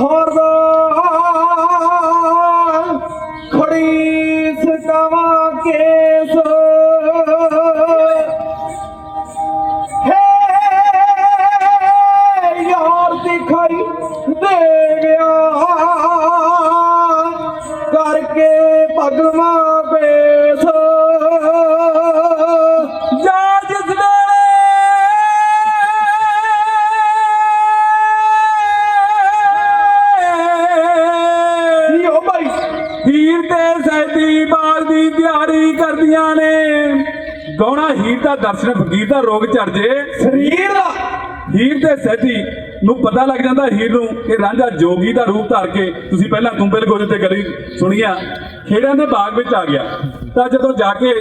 শহর ਗੌਣਾ ਹੀਰ ਦਾ ਦਰਸ਼ਨ ਫਕੀਰ ਦਾ ਰੋਗ ਝੜ ਜੇ। ਸਰੀਰ ਦਾ? ਹੀਰ ਦੇ ਸਹਿਦੀ ਨੂੰ ਪਤਾ ਲੱਗ ਜਾਂਦਾ ਹੀਰ ਨੂੰ ਕਿ ਰਾਂਝਾ ਜੋਗੀ ਦਾ ਰੂਪ ਧਾਰ ਕੇ ਤੁਸੀਂ ਪਹਿਲਾਂ ਤੁੰਬੇ ਲਗੋਜ ਤੇ ਗਲੀ ਸੁਣੀਆਂ ਖੇੜਾਂ ਦੇ ਬਾਗ ਵਿੱਚ ਆ ਗਿਆ। ਤਾਂ ਜਦੋਂ ਜਾ ਕੇ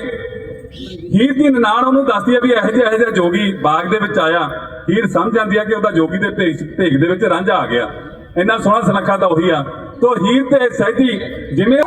ਹੀਰ ਦੀ ਨਨਾਣ ਉਹਨੂੰ ਦੱਸਦੀ ਆ ਵੀ ਇਹੋ ਜਿਹਾ ਇਹੋ ਜਿਹਾ ਜੋਗੀ ਬਾਗ ਦੇ ਵਿੱਚ ਆਇਆ ਹੀਰ ਸਮਝ ਜਾਂਦੀ ਆ ਕਿ ਉਹਦਾ ਜੋਗੀ ਦੇ ਭੇਖ ਭੇਖ ਦੇ ਵਿੱਚ ਰਾਂਝਾ ਆ ਗਿਆ। ਇੰਨਾ ਸੋਹਣਾ ਸਨਖਾ ਤਾਂ ਉਹੀ ਆ। ਤੋ ਹੀਰ ਤੇ ਸਹਿਦੀ ਜਿਵੇਂ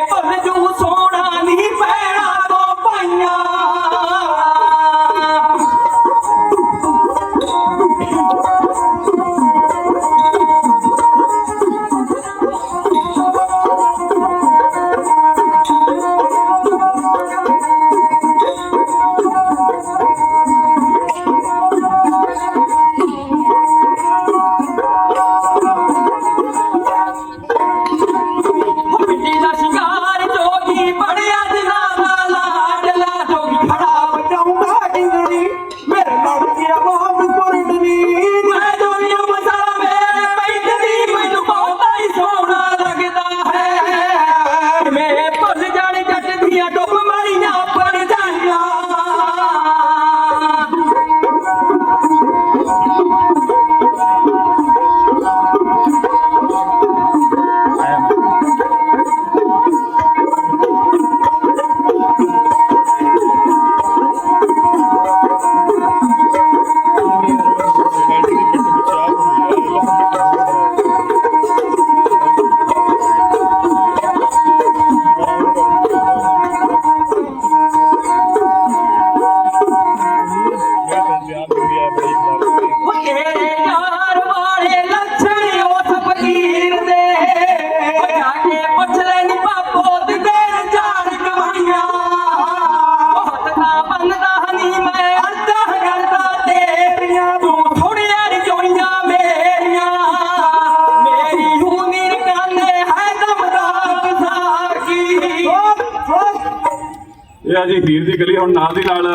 देखो हमने जो ਇਹ ਜੀ ਹੀਰ ਦੀ ਗਲੀ ਹੁਣ ਨਾਲ ਦੀ ਨਾਲ